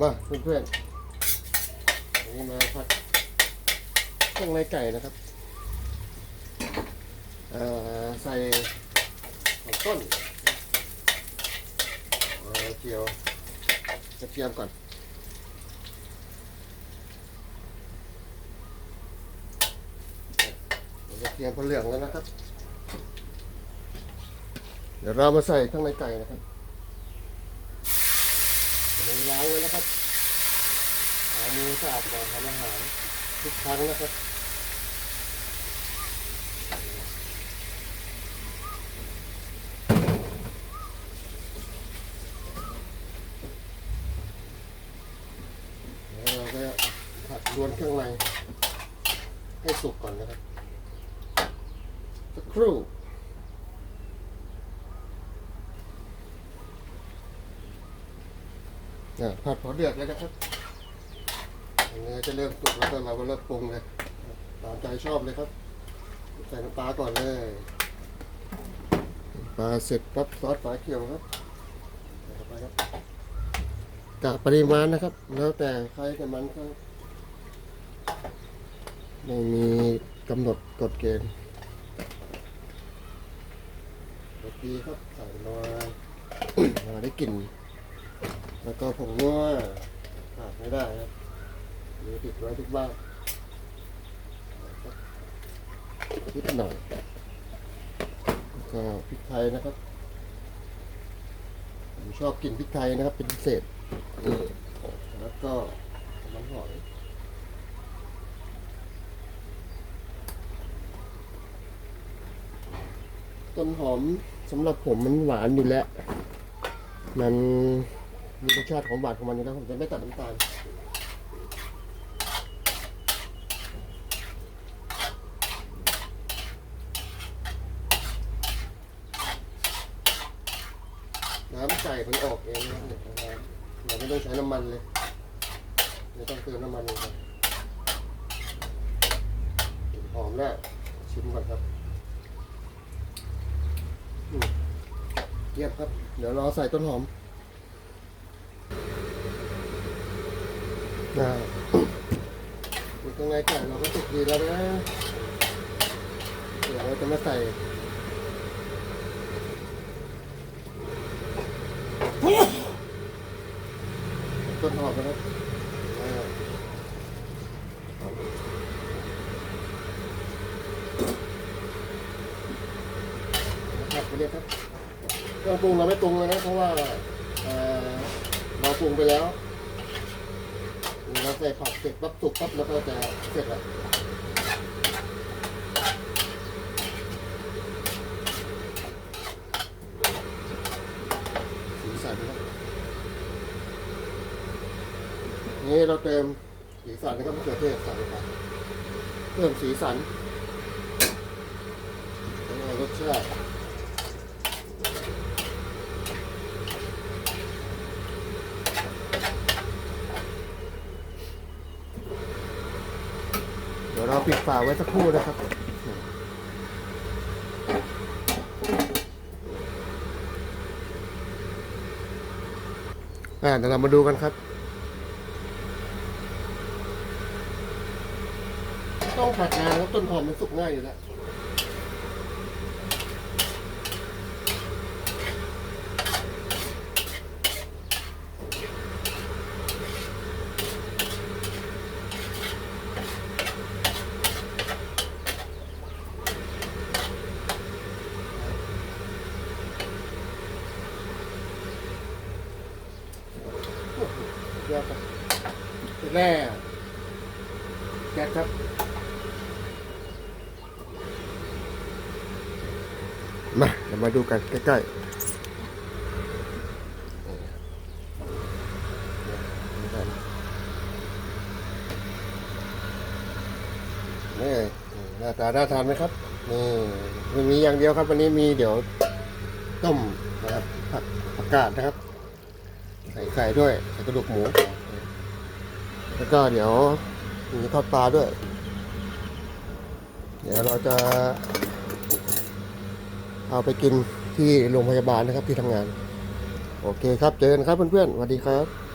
มาเพื่อนๆอันนี้มาผัดเครื่องในไก่นะครับใส่หอมต้นเอเจียวกระเทียมก่อนกระเทียมพอเหลืองแล้วนะครับ เดี๋ยวเรามาใส่ข้างในไก่นะครับ โดยล้างไว้นะครับเอามือสะอาดก่อนทำอาหารทุกครั้งนะครับแล้วเราก็ผัดรวนเครื่องในให้สุกก่อนนะครับสักครู่ อะผัดพอเดือดแล้วนะครับอันนี้จะเริ่มสุกแล้วก็เราก็เริ่มปรุงเลยตามใจชอบเลยครับ ใส่น้ำปลาก่อนเลยปลาเสร็จปั๊บซอสฝาเขียวครับใส่เข้าไปครับกะปริมาณนะครับ แล้วแต่ใครกับมันครับไม่มีกำหนดกฎเกณฑ์โอเคครับใส่มามาได้กลิ่น แล้วก็ผงนัวขาดไม่ได้ครับมีติดไว้ทุกบ้านนิดหน่อยแล้วก็พริกไทยนะครับผมชอบกินพริกไทยนะครับ เป็นพิเศษแล้วก็น้ำหอยต้นหอมสำหรับผมมันหวานอยู่แล้ว มัน มีรสชาติของหวานของมันอยู่แล้วผมจะไม่ตัดน้ำตาลน้ำไก่มันออกเองนะครับเราไม่ต้องใช้น้ำมันเลยไม่ต้องเติมน้ำมันเลยครับหอมแล้วชิมก่อนครับเยี่ยมครับ เดี๋ยวรอใส่ต้นหอม นะอยู่ตรงไหนไก่เราก็สุกดีแล้วนะเดี๋ยวเราจะมาใส่ต้นหอมนะครับอ่านะครับไปเรียกครับเครื่องปรุงเราไม่ปรุงเลยนะเพราะว่าเอ่อเราปรุงไปแล้ว เราใส่ผักเสร็จปั๊บสุกปั๊บแล้วก็จะเสร็จแล้วสีสันนะครับนี่เราเติมสีสันนะครับมะเขือเทศใส่ลงไปเพิ่มสีสันรสชาติ ดี๋ยวเราปิดฝาไว้สักครู่นะครับ อ่าเดี๋ยวเรามาดูกันครับต้องผัดนานแล้วต้นหอมมันสุกง่ายอยู่แล้ว เดี๋ยวครับเสร็จแล้วแก๊สครับมาเรามาดูกันใกล้ๆนี่หน้าตาน่าทานไหมครับนี่มันมีอย่างเดียวครับวันนี้มีเดี๋ยวต้มนะครับผักผักกาดนะครับ ส่ไข่ด้วยใส่กระดูกหมู แล้วก็เดี๋ยวมีทอดปลาด้วย เดี๋ยวเราจะ เอาไปกินที่โรงพยาบาลนะครับที่ทำงาน โอเคครับ เจอกันครับเพื่อนๆสวัสดีครับ